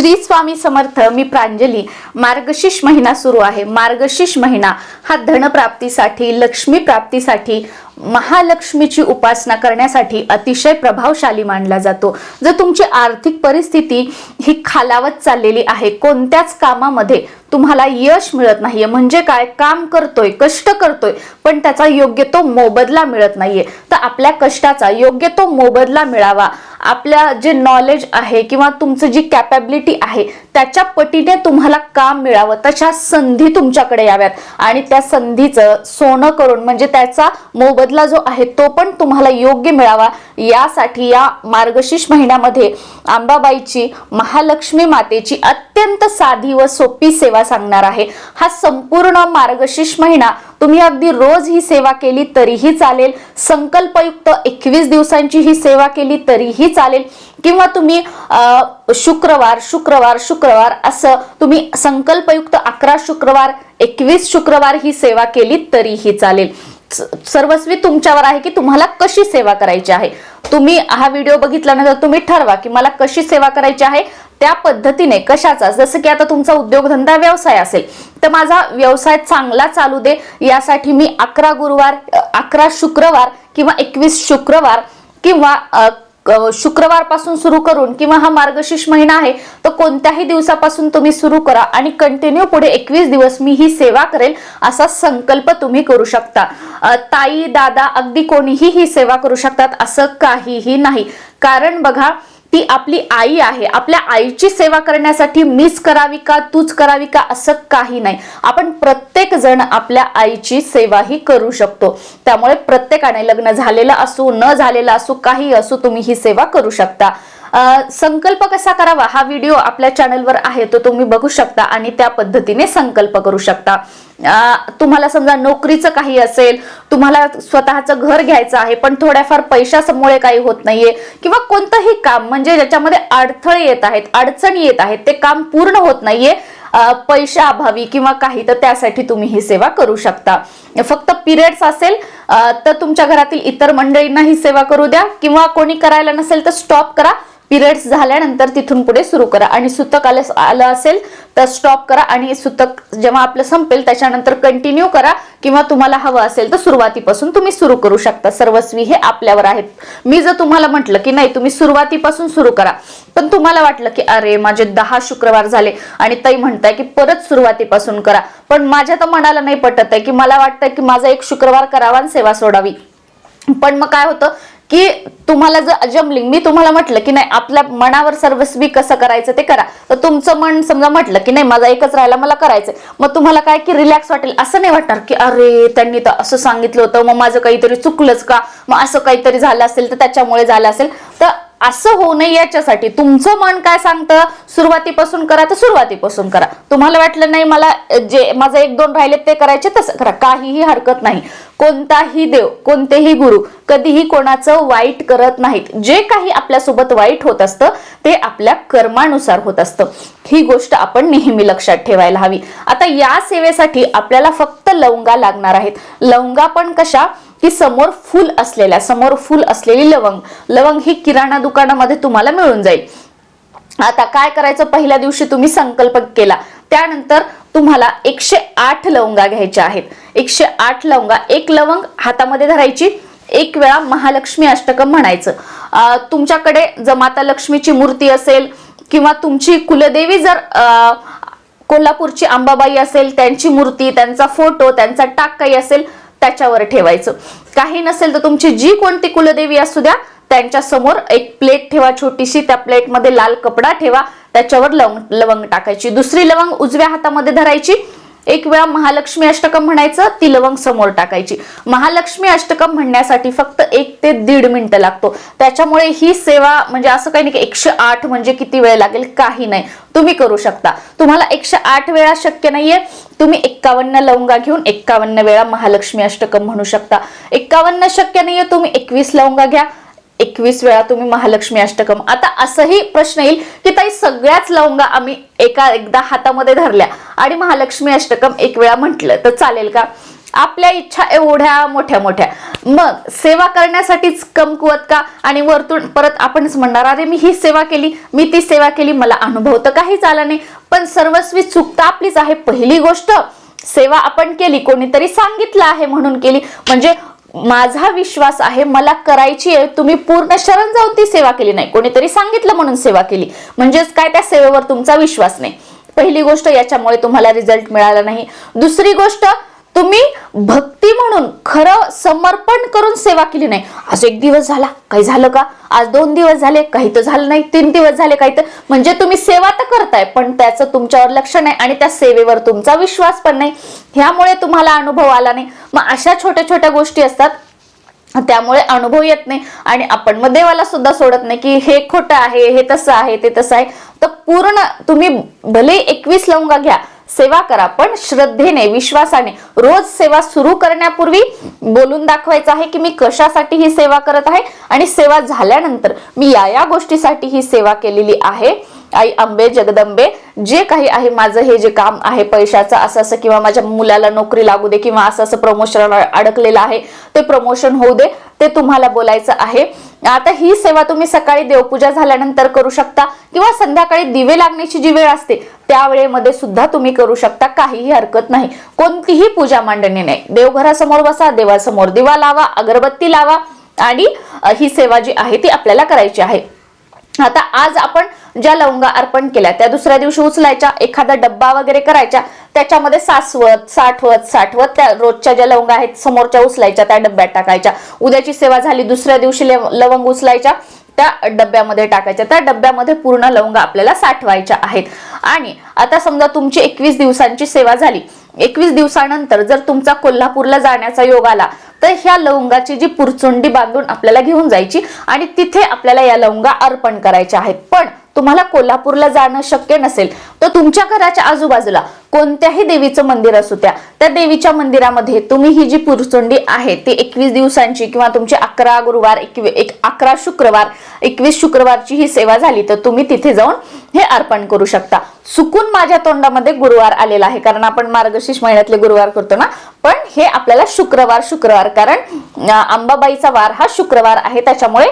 श्री स्वामी समर्थ मी प्रांजली. मार्गशीर्ष महिना सुरू आहे. मार्गशीर्ष महिना हा धनप्राप्तीसाठी लक्ष्मी प्राप्तीसाठी महालक्ष्मीची उपासना करण्यासाठी अतिशय प्रभावशाली मानला जातो. जर तुमची आर्थिक परिस्थिती ही खालावत चाललेली आहे कोणत्याच कामामध्ये तुम्हाला यश मिळत नाहीये. म्हणजे काय? काम करतोय कष्ट करतोय पण त्याचा योग्य तो मोबदला मिळत नाहीये. तर आपल्या कष्टाचा योग्य तो मोबदला मिळावा. आपल्या जे नॉलेज आहे किंवा तुमचं जी कॅपॅबिलिटी आहे त्याच्या पटीने तुम्हाला काम मिळावं. तशा संधी तुमच्याकडे याव्यात. आणि त्या संधीचं सोनं करून म्हणजे त्याचा मोबदला जो आहे तो पण तुम्हाला योग्य मिळावा. यासाठी या मार्गशीर्ष महिन्यामध्ये आंबाबाईची महालक्ष्मी मातेची अत्यंत साधी व सोपी सेवा सांगणार आहे. हा संपूर्ण मार्गशीर्ष महिना तुम्ही अगदी रोज ही सेवा केली तरीही चालेल. संकल्पयुक्त एकवीस दिवसांची ही सेवा केली तरीही चालेल. किंवा तुम्ही शुक्रवार शुक्रवार शुक्रवार असं तुम्ही संकल्पयुक्त अकरा शुक्रवार एकवीस शुक्रवार ही सेवा केली तरीही चालेल. सर्वस्वी तुमच्यावर आहे की तुम्हाला कशी सेवा करायची आहे? तुम्ही हा व्हिडिओ बघितल्यानंतर तुम्ही ठरवा की मला कशी सेवा करायची आहे त्या पद्धतीने कशाचा? जसं की आता तुमचा उद्योगधंदा व्यवसाय असेल तर माझा व्यवसाय चांगला चालू दे. यासाठी मी अकरा गुरुवार अकरा शुक्रवार किंवा एकवीस शुक्रवार किंवा शुक्रवारपासून सुरू करून किंवा हा मार्गशीर्ष महिना आहे तर कोणत्याही दिवसापासून तुम्ही सुरू करा आणि कंटिन्यू पुढे एकवीस दिवस मी ही सेवा करेल असा संकल्प तुम्ही करू शकता. ताई दादा अगदी कोणीही ही सेवा करू शकतात असं काहीही नाही. कारण बघा ती आपली आई आहे. आपल्या आईची सेवा करण्यासाठी मीच करावी का तूच करावी का असं काही नाही. आपण प्रत्येक जण आपल्या आईची सेवाही करू शकतो. त्यामुळे प्रत्येकाने लग्न झालेलं असू न झालेलं असू काही असू तुम्ही ही सेवा करू शकता. संकल्प कसा करावा हा व्हिडिओ आपल्या चॅनलवर आहे तो तुम्ही बघू शकता आणि त्या पद्धतीने संकल्प करू शकता. तुम्हाला समजा नोकरीचं काही असेल तुम्हाला स्वतःचं घर घ्यायचं आहे पण थोड्याफार पैशामुळे काही होत नाहीये किंवा कोणतंही काम म्हणजे ज्याच्यामध्ये अडथळे येत आहेत अडचणी येत आहेत ते काम पूर्ण होत नाहीये अ, पैशा अभावी किंवा काही तर त्यासाठी तुम्ही ही सेवा करू शकता. फक्त पिरियड्स असेल तर तुमच्या घरातील इतर मंडळींना ही सेवा करू द्या किंवा कोणी करायला नसेल तर स्टॉप करा. पिरियड्स झाल्यानंतर तिथून पुढे सुरू करा. आणि सुतक आलं आलं असेल तर स्टॉप करा. आणि सुतक जेव्हा आपलं संपेल त्याच्यानंतर कंटिन्यू करा. किंवा तुम्हाला हवं असेल तर सुरुवातीपासून तुम्ही सुरू करू शकता. सर्वस्वी हे आपल्यावर आहेत. मी जर तुम्हाला म्हटलं की नाही तुम्ही सुरुवातीपासून सुरू करा. पण तुम्हाला वाटलं की अरे माझे दहा शुक्रवार झाले. आणि ताई म्हणताय की परत सुरुवातीपासून करा. पण माझ्या तर मनाला नाही पटत आहे की मला वाटतं की माझा एक शुक्रवार करावा आणि सेवा सोडावी. पण मग काय होतं? की तुम्हाला जर जमलिंग मी तुम्हाला म्हटलं की नाही आपल्या मनावर सर्वस्वी कसं करायचं ते करा. तर तुमचं मन समजा म्हटलं की नाही माझा एकच राहायला मला करायचं मग तुम्हाला काय की रिलॅक्स वाटेल असं नाही वाटणार की अरे त्यांनी तर असं सांगितलं होतं मग माझं काहीतरी चुकलंच का? मग असं काहीतरी झालं असेल तर त्याच्यामुळे झालं असेल. तर असं होऊ नये याच्यासाठी. तुमचं मन काय सांगतं? सुरुवातीपासून करा तर सुरुवातीपासून करा. तुम्हाला वाटलं नाही मला जे माझं एक दोन राहिले ते करायचे तसं करा. काहीही हरकत नाही. कोणताही देव कोणतेही गुरु कधीही कोणाचं वाईट करत नाहीत. जे काही आपल्यासोबत वाईट होत असतं ते आपल्या कर्मानुसार होत असतं. ही गोष्ट आपण नेहमी लक्षात ठेवायला हवी. आता या सेवेसाठी आपल्याला फक्त लवंगा लागणार आहेत. लवंगा पण कशा? की समोर फुल असलेल्या समोर फुल असलेली लवंग. लवंग ही किराणा दुकानामध्ये तुम्हाला मिळून जाईल. आता काय करायचं? पहिल्या दिवशी तुम्ही संकल्प केला. त्यानंतर तुम्हाला एकशे आठ लवंगा घ्यायच्या आहेत. एकशे आठ लवंगा एक लवंग हातामध्ये धरायची. एक वेळा महालक्ष्मी अष्टकम म्हणायचं. तुमच्याकडे जर माता लक्ष्मीची मूर्ती असेल किंवा तुमची कुलदेवी जर कोल्हापूरची अंबाबाई असेल त्यांची मूर्ती त्यांचा फोटो त्यांचा टाक काही असेल त्याच्यावर ठेवायचं. काही नसेल तर तुमची जी कोणती कुलदेवी असू द्या त्यांच्यासमोर एक प्लेट ठेवा छोटीशी. त्या प्लेटमध्ये लाल कपडा ठेवा. त्याच्यावर लवंग लवंग टाकायची. दुसरी लवंग उजव्या हातामध्ये धरायची. एक वेळा महालक्ष्मी अष्टकम म्हणायचं ती लवंग समोर टाकायची. महालक्ष्मी अष्टकम म्हणण्यासाठी फक्त एक ते दीड मिनिटं लागतो. त्याच्यामुळे ही सेवा म्हणजे असं काही नाही की एकशे आठ म्हणजे किती वेळ लागेल? काही नाही. तुम्ही करू शकता. तुम्हाला एकशे आठ वेळा शक्य नाहीये. तुम्ही एक्कावन्न लवंगा घेऊन एक्कावन्न वेळा महालक्ष्मी अष्टकम म्हणू शकता. एक्कावन्न शक्य नाहीये तुम्ही एकवीस लवंगा घ्या. एकवीस वेळा तुम्ही महालक्ष्मी अष्टकम. आता असंही प्रश्न येईल की ताई सगळ्याच लवंगा आम्ही एका एकदा हातामध्ये धरल्या आणि महालक्ष्मी अष्टकम एक वेळा म्हटलं तर चालेल का? आपल्या इच्छा एवढ्या मोठ्या मोठ्या. मग सेवा करण्यासाठीच कमकुवत का? आणि वरतून परत आपणच म्हणणार अरे मी ही सेवा केली मी ती सेवा केली मला अनुभव तर काहीच आला नाही. पण सर्वस्वी चुकता आपलीच आहे पहिली गोष्ट. सेवा आपण केली कोणीतरी सांगितलं आहे म्हणून केली. म्हणजे माझा विश्वास आहे मला करायची आहे तुम्ही पूर्ण शरण जाऊन ती सेवा केली नाही. कोणीतरी सांगितलं म्हणून सेवा केली. म्हणजेच काय त्या सेवेवर तुमचा विश्वास नाही. पहिली गोष्ट याच्यामुळे तुम्हाला रिझल्ट मिळाला नाही. दुसरी गोष्ट तुम्ही भक्ती म्हणून खरं समर्पण करून सेवा केली नाही. आज एक दिवस झाला. काही झालं का? आज दोन दिवस झाले. काही तर झालं नाही. तीन दिवस झाले काही तर. म्हणजे तुम्ही सेवा तर करताय पण त्याचं तुमच्यावर लक्ष नाही आणि त्या सेवेवर तुमचा विश्वास पण नाही. ह्यामुळे तुम्हाला अनुभव आला नाही. मग अशा छोट्या छोट्या गोष्टी असतात. त्यामुळे अनुभव येत नाही. आणि आपण मग देवाला सुद्धा सोडत नाही की हे खोटं आहे हे तसं आहे ते तसं आहे. तर पूर्ण तुम्ही भले एकवीस लवंगा घ्या सेवा करा. पण श्रद्धेने विश्वासाने रोज सेवा सुरू करण्यापूर्वी बोलून दाखवायचं आहे की मी कशासाठी ही सेवा करत आहे आणि सेवा झाल्यानंतर मी या या गोष्टीसाठी ही सेवा केलेली आहे. आई आंबे जगदंबे जे काही आहे माझं हे जे काम आहे पैशाचं असं असं किंवा माझ्या मुलाला नोकरी लागू दे किंवा असं असं प्रमोशन अडकलेलं आहे ते प्रमोशन होऊ दे ते तुम्हाला बोलायचं आहे. आता ही सेवा तुम्ही सकाळी देवपूजा झाल्यानंतर करू शकता किंवा संध्याकाळी दिवे लागण्याची जी वेळ असते त्या वेळेमध्ये सुद्धा तुम्ही करू शकता काहीही हरकत नाही. कोणतीही पूजा मांडणी नाही. देवघरासमोर बसा देवासमोर दिवा लावा अगरबत्ती लावा आणि ही सेवा जी आहे ती आपल्याला करायची आहे. आता आज आपण ज्या लवंगा अर्पण केल्या त्या दुसऱ्या दिवशी उचलायच्या एखादा डब्बा वगैरे करायच्या त्याच्यामध्ये सासवत साठवत साठवत त्या रोजच्या ज्या लवंगा आहेत समोरच्या उचलायच्या त्या डब्यात टाकायच्या. उद्याची सेवा झाली दुसऱ्या दिवशी लवंग उचलायच्या त्या डब्यामध्ये टाकायच्या. त्या डब्यामध्ये पूर्ण लवंगा आपल्याला साठवायच्या आहेत. आणि आता समजा तुमची एकवीस दिवसांची सेवा झाली. एकवीस दिवसानंतर जर तुमचा कोल्हापूरला जाण्याचा योग आला तर ह्या लवंगाची जी पुरचुंडी बांधून आपल्याला घेऊन जायची आणि तिथे आपल्याला या लवंगा अर्पण करायच्या आहेत. पण तुम्हाला कोल्हापूरला जाणं शक्य नसेल. तर तुमच्या घराच्या आजूबाजूला कोणत्याही देवीचं मंदिर असू त्या त्या देवीच्या मंदिरामध्ये तुम्ही ही जी पुरचुंडी आहे ती एकवीस दिवसांची किंवा तुमची अकरा गुरुवार एकवी- एक अकरा शुक्रवार एकवीस शुक्रवारची ही सेवा झाली तर तुम्ही तिथे जाऊन हे अर्पण करू शकता. चुकून माझ्या तोंडामध्ये गुरुवार आलेला आहे कारण आपण मार्गशीर्ष महिन्यातले गुरुवार करतो ना पण हे आपल्याला शुक्रवार शुक्रवार कारण अंबाबाईचा वार हा शुक्रवार आहे त्याच्यामुळे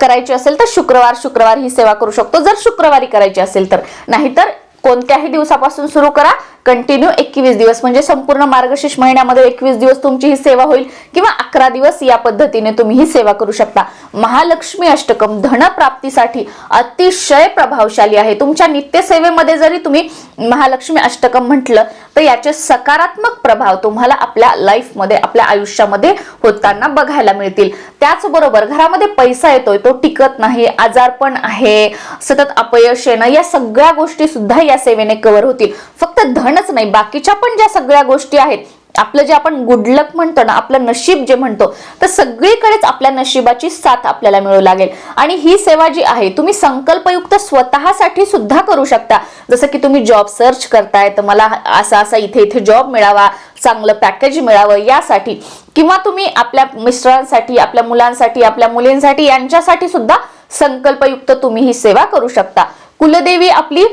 करायची असेल तर शुक्रवार शुक्रवार ही सेवा करू शकतो जर शुक्रवारी करायची असेल तर. नाहीतर कोणत्याही दिवसापासून सुरू करा. कंटिन्यू एकवीस दिवस. म्हणजे संपूर्ण मार्गशीर्ष महिन्यामध्ये एकवीस दिवस तुमची ही सेवा होईल किंवा अकरा दिवस या पद्धतीने तुम्ही ही सेवा करू शकता. महालक्ष्मी अष्टकम धन प्राप्तीसाठी अतिशय प्रभावशाली आहे. तुमच्या नित्यसेवेमध्ये जरी तुम्ही महालक्ष्मी अष्टकम म्हटलं तर याचे सकारात्मक प्रभाव तुम्हाला आपल्या लाईफमध्ये आपल्या आयुष्यामध्ये होताना बघायला मिळतील. त्याचबरोबर घरामध्ये पैसा येतोय तो टिकत नाही आजारपण आहे सतत अपयश येणं या सगळ्या गोष्टी सुद्धा या सेवेने कव्हर होतील. फक्त धन म्हणच नाही बाकीच्या पण ज्या सगळ्या गोष्टी आहेत आपलं जे आपण गुडलक म्हणतो ना आपलं नशीब जे म्हणतो तर सगळीकडेच आपल्या नशिबाची साथ आपल्याला मिळू लागेल. आणि ही सेवा जी आहे तुम्ही संकल्पयुक्त स्वतःसाठी सुद्धा करू शकता. जसं की तुम्ही जॉब सर्च करताय तर मला असा असा इथे इथे जॉब मिळावा चांगलं पॅकेज मिळावं यासाठी. किंवा तुम्ही आपल्या मिस्टरांसाठी आपल्या मुलांसाठी आपल्या मुलींसाठी यांच्यासाठी सुद्धा संकल्पयुक्त तुम्ही ही सेवा करू शकता. कुलदेवी आपली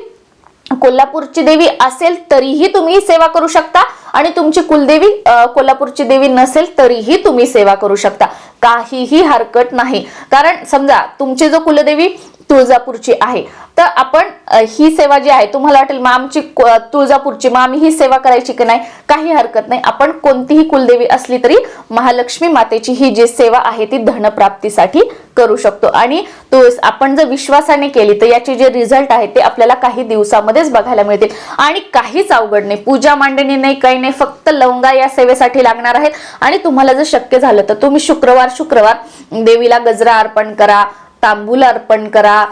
कोल्हापूरची देवी असेल तरीही तुम्ही सेवा करू शकता. आणि तुमची कुलदेवी कोल्हापूरची देवी नसेल तरीही तुम्ही सेवा करू शकता. काहीही हरकत नाही. कारण समजा तुमची जो कुलदेवी तुळजापूरची आहे तर आपण ही सेवा जी आहे तुम्हाला वाटेल मग आमची तुळजापूरची मग आम्ही ही सेवा करायची की नाही काही हरकत नाही. आपण कोणतीही कुलदेवी असली तरी महालक्ष्मी मातेची ही जी सेवा आहे ती धनप्राप्तीसाठी करू शकतो. आणि तो आपण जर विश्वासाने केली तर याचे जे रिझल्ट आहेत ते आपल्याला काही दिवसामध्येच बघायला मिळतील. आणि काहीच अवघड नाही. पूजा मांडणी नाही काही नाही फक्त लवंगा या सेवेसाठी लागणार आहेत. आणि तुम्हाला जर शक्य झालं तर तुम्ही शुक्रवार शुक्रवार देवीला गजरा अर्पण करा. तांबूल अर्पण करा.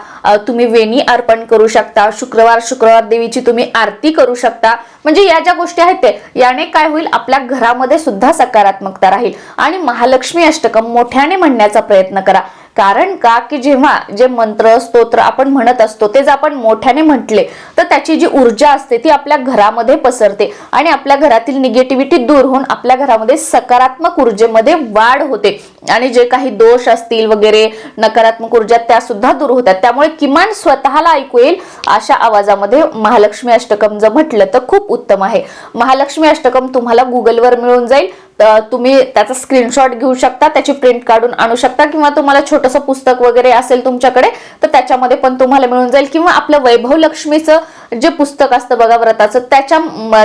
तुम्ही वेणी अर्पण करू शकता. शुक्रवार शुक्रवार देवीची तुम्ही आरती करू शकता. म्हणजे या ज्या गोष्टी आहेत ते याने काय होईल? आपल्या घरामध्ये सुद्धा सकारात्मकता राहील. आणि महालक्ष्मी अष्टकम मोठ्याने म्हणण्याचा प्रयत्न करा. कारण का? की जेव्हा जे मंत्र स्तोत्र आपण म्हणत असतो ते जर आपण मोठ्याने म्हटले तर त्याची जी ऊर्जा असते ती आपल्या घरामध्ये पसरते आणि आपल्या घरातील निगेटिव्हिटी दूर होऊन आपल्या घरामध्ये सकारात्मक ऊर्जेमध्ये वाढ होते. आणि जे काही दोष असतील वगैरे नकारात्मक ऊर्जा त्या सुद्धा दूर होतात. त्यामुळे किमान स्वतःला ऐकू येईल अशा आवाजामध्ये महालक्ष्मी अष्टकम जर म्हटलं तर खूप उत्तम आहे. महालक्ष्मी अष्टकम तुम्हाला गुगलवर मिळून जाईल. तुम्ही त्याचा स्क्रीनशॉट घेऊ शकता त्याची प्रिंट काढून आणू शकता किंवा तुम्हाला छोटंसं पुस्तक वगैरे असेल तुमच्याकडे तर त्याच्यामध्ये पण तुम्हाला मिळून जाईल. किंवा आपलं वैभव लक्ष्मीचं जे पुस्तक असतं बघा व्रताचं त्याच्या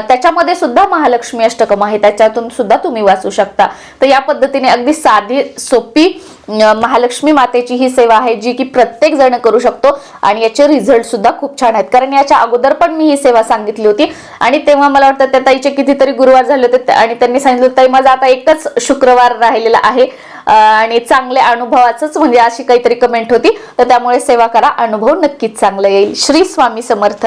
त्याच्यामध्ये सुद्धा महालक्ष्मी अष्टकम आहे. त्याच्यातून सुद्धा तुम्ही वाचू शकता. तर या पद्धतीने अगदी साधी सोपी महालक्ष्मी मातेची ही सेवा आहे जी की प्रत्येक जण करू शकतो. आणि याचे रिझल्ट सुद्धा खूप छान आहेत. कारण याच्या अगोदर पण मी ही सेवा सांगितली होती. आणि तेव्हा मला वाटतं त्या ताईचे कितीतरी गुरुवार झाले होते. आणि त्यांनी सांगितलं ताई माझा आता एकच शुक्रवार राहिलेला आहे. आणि चांगल्या अनुभवाचंच म्हणजे अशी काहीतरी कमेंट होती. तर त्यामुळे सेवा करा. अनुभव नक्कीच चांगला येईल. श्री स्वामी समर्थ.